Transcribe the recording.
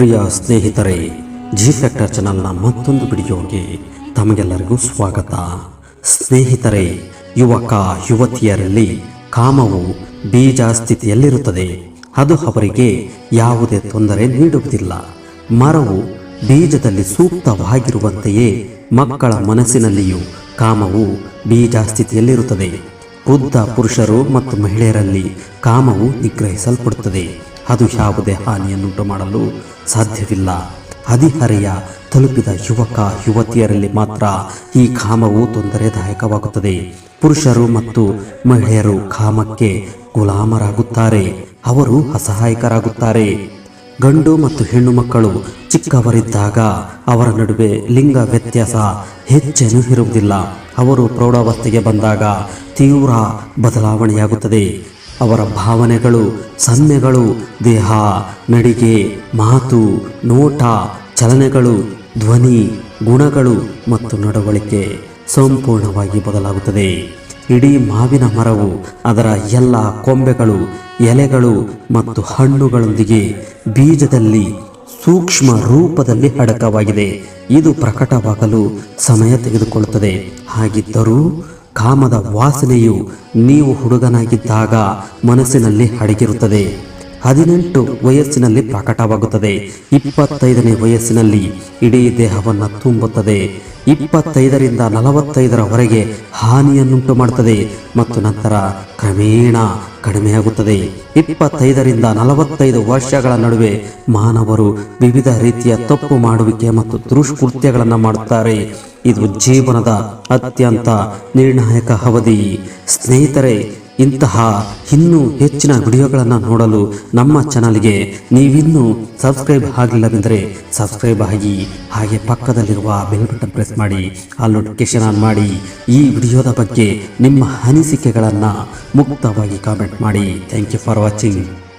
ಪ್ರಿಯ ಸ್ನೇಹಿತರೆ G factor ಚಾನಲ್ನ ಮತ್ತೊಂದು ವಿಡಿಯೋಗೆ ತಮಗೆಲ್ಲರಿಗೂ ಸ್ವಾಗತ. ಸ್ನೇಹಿತರೆ, ಯುವಕ, ಯುವತಿಯರಲ್ಲಿ ಕಾಮವು ಬೀಜ ಸ್ಥಿತಿಯಲ್ಲಿರುತ್ತದೆ. ಅದು ಅವರಿಗೆ ಯಾವುದೇ ತೊಂದರೆ ನೀಡುವುದಿಲ್ಲ. ಮರವು ಬೀಜದಲ್ಲಿ ಸೂಕ್ತವಾಗಿರುವಂತೆಯೇ ಮಕ್ಕಳ ಮನಸ್ಸಿನಲ್ಲಿಯೂ ಕಾಮವು ಬೀಜ ಸ್ಥಿತಿಯಲ್ಲಿರುತ್ತದೆ. ವೃದ್ಧ, ಪುರುಷರು ಮತ್ತು ಮಹಿಳೆಯರಲ್ಲಿ ಕಾಮವು ನಿಗ್ರಹಿಸಲ್ಪಡುತ್ತದೆ. ಅದು ಯಾವುದೇ ಹಾನಿಯನ್ನುಂಟು ಮಾಡಲು ಸಾಧ್ಯವಿಲ್ಲ. ಹದಿಹರೆಯ ತಲುಪಿದ ಯುವಕ, ಯುವತಿಯರಲ್ಲಿ ಮಾತ್ರ ಈ ಕಾಮವು ತೊಂದರೆದಾಯಕವಾಗುತ್ತದೆ. ಪುರುಷರು ಮತ್ತು ಮಹಿಳೆಯರು ಕಾಮಕ್ಕೆ ಗುಲಾಮರಾಗುತ್ತಾರೆ. ಅವರು ಅಸಹಾಯಕರಾಗುತ್ತಾರೆ. ಗಂಡು ಮತ್ತು ಹೆಣ್ಣು ಮಕ್ಕಳು ಚಿಕ್ಕವರಿದ್ದಾಗ ಅವರ ನಡುವೆ ಲಿಂಗ ವ್ಯತ್ಯಾಸ ಹೆಚ್ಚೇನೂ ಇರುವುದಿಲ್ಲ. ಅವರು ಪ್ರೌಢಾವಸ್ಥೆಗೆ ಬಂದಾಗ ತೀವ್ರ ಬದಲಾವಣೆಯಾಗುತ್ತದೆ. ಅವರ ಭಾವನೆಗಳು, ಸನ್ನೆಗಳು, ದೇಹ, ನಡಿಗೆ, ಮಾತು, ನೋಟ, ಚಲನೆಗಳು, ಧ್ವನಿ, ಗುಣಗಳು ಮತ್ತು ನಡವಳಿಕೆ ಸಂಪೂರ್ಣವಾಗಿ ಬದಲಾಗುತ್ತದೆ. ಇಡೀ ಮಾವಿನ ಮರವು ಅದರ ಎಲ್ಲ ಕೊಂಬೆಗಳು, ಎಲೆಗಳು ಮತ್ತು ಹಣ್ಣುಗಳೊಂದಿಗೆ ಬೀಜದಲ್ಲಿ ಸೂಕ್ಷ್ಮ ರೂಪದಲ್ಲಿ ಅಡಕವಾಗಿದೆ. ಇದು ಪ್ರಕಟವಾಗಲು ಸಮಯ ತೆಗೆದುಕೊಳ್ಳುತ್ತದೆ. ಹಾಗಿದ್ದರೂ ಕಾಮದ ವಾಸನೆಯು ನೀವು ಹುಡುಗನಾಗಿದ್ದಾಗ ಮನಸ್ಸಿನಲ್ಲಿ ಅಡಗಿರುತ್ತದೆ ಹದಿನೆಂಟು ವಯಸ್ಸಿನಲ್ಲಿ ಪ್ರಕಟವಾಗುತ್ತದೆ. ಇಪ್ಪತ್ತೈದನೇ ವಯಸ್ಸಿನಲ್ಲಿ ಇಡೀ ದೇಹವನ್ನು ತುಂಬುತ್ತದೆ. ಇಪ್ಪತ್ತೈದರಿಂದ ನಲವತ್ತೈದರವರೆಗೆ ಹಾನಿಯನ್ನುಂಟು ಮಾಡುತ್ತದೆ ಮತ್ತು ನಂತರ ಕ್ರಮೇಣ ಕಡಿಮೆಯಾಗುತ್ತದೆ. ಇಪ್ಪತ್ತೈದರಿಂದ ನಲವತ್ತೈದು ವರ್ಷಗಳ ನಡುವೆ ಮಾನವರು ವಿವಿಧ ರೀತಿಯ ತಪ್ಪು ಮಾಡುವಿಕೆ ಮತ್ತು ದುಷ್ಕೃತ್ಯಗಳನ್ನು ಮಾಡುತ್ತಾರೆ. ಇದು ಜೀವನದ ಅತ್ಯಂತ ನಿರ್ಣಾಯಕ ಅವಧಿ. ಸ್ನೇಹಿತರೆ, ಇಂತಹ ಇನ್ನೂ ಹೆಚ್ಚಿನ ವಿಡಿಯೋಗಳನ್ನು ನೋಡಲು ನಮ್ಮ ಚಾನಲ್ಗೆ ನೀವಿನ್ನೂ ಸಬ್ಸ್ಕ್ರೈಬ್ ಆಗಲಿಲ್ಲವೆಂದರೆ ಸಬ್ಸ್ಕ್ರೈಬ್ ಆಗಿ, ಹಾಗೆ ಪಕ್ಕದಲ್ಲಿರುವ ಬೆಲ್ ಬಟನ್ ಪ್ರೆಸ್ ಮಾಡಿ, ಆ ನೋಟಿಫಿಕೇಶನ್ ಆನ್ ಮಾಡಿ, ಈ ವಿಡಿಯೋದ ಬಗ್ಗೆ ನಿಮ್ಮ ಅನಿಸಿಕೆಗಳನ್ನು ಮುಕ್ತವಾಗಿ ಕಾಮೆಂಟ್ ಮಾಡಿ. Thank you for watching.